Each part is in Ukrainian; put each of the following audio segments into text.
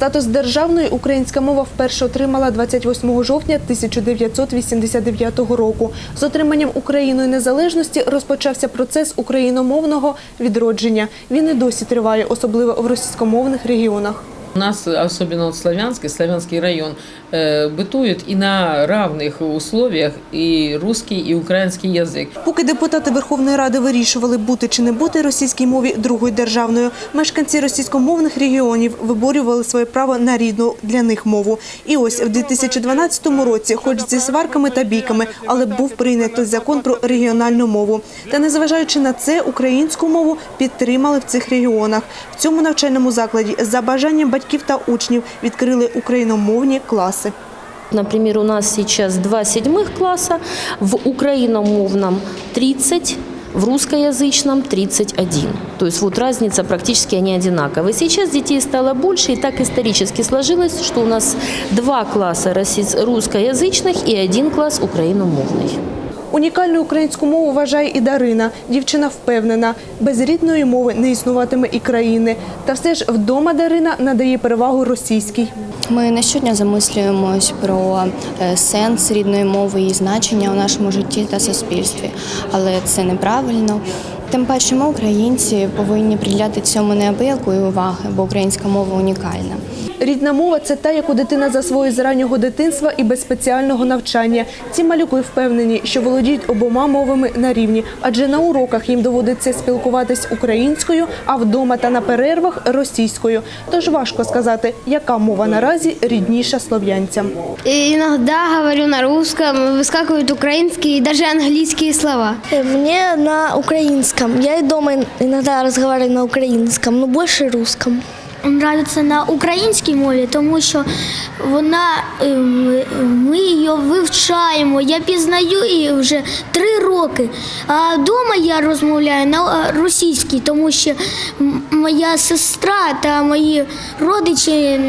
Статус державної українська мова вперше отримала 28 жовтня 1989 року. З отриманням Україною незалежності розпочався процес україномовного відродження. Він і досі триває, особливо в російськомовних регіонах. У нас, особенно вот Славянский, Славянский район, э, бытует и на равных условиях и русский, и украинский язык. Поки депутати Верховної Ради вирішували бути чи не бути російській мові другою державною, мешканці російськомовних регіонів виборювали своє право на рідну для них мову. І ось в 2012 році, хоч зі сварками та бійками, але був прийнятий закон про регіональну мову. Та незважаючи на це, українську мову підтримали в цих регіонах. В цьому навчальному закладі за бажанням батьків та учнів відкрили україномовні класи. Например, у нас сейчас два седьмых класса, в украиномовном 30, в русскоязычном 31. То есть вот разница практически они одинаковые. Сейчас детей стало больше, и так исторически сложилось, что у нас два класса российс- русскоязычных и один класс украиномовный. Унікальну українську мову вважає і Дарина. Дівчина впевнена, без рідної мови не існуватиме і країни. Та все ж вдома Дарина надає перевагу російській. Ми не щодня замислюємось про е, сенс рідної мови і значення у нашому житті та суспільстві, але це неправильно. Тим паче, ми, українці, повинні приділяти цьому неабиякої уваги, бо українська мова унікальна. Рідна мова це та, яку дитина засвоює з раннього дитинства і без спеціального навчання. Ці малюки впевнені, що володіють обома мовами на рівні, адже на уроках їм доводиться спілкуватись українською, а вдома та на перервах російською. Тож важко сказати, яка мова наразі рідніша слов'янцям. Иногда говорю на русском, выскакивают украинские и даже английские слова. Мне на украинском. Я и дома иногда разговариваю на украинском, но больше русском. Нравиться на українській мові, тому що вона ем, ми її вивчаємо. Я пізнаю її вже три роки. А вдома я розмовляю на російській, тому що моя сестра та мої родичі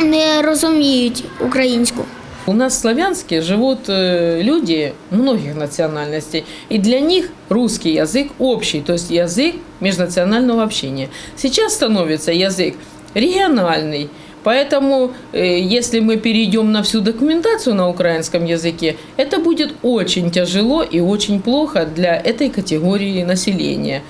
не розуміють українську. У нас в Славянске живут э, люди многих национальностей, и для них русский язык общий, то есть язык межнационального общения. Сейчас становится язык региональный, поэтому э, если мы перейдем на всю документацию на украинском языке, это будет очень тяжело и очень плохо для этой категории населения.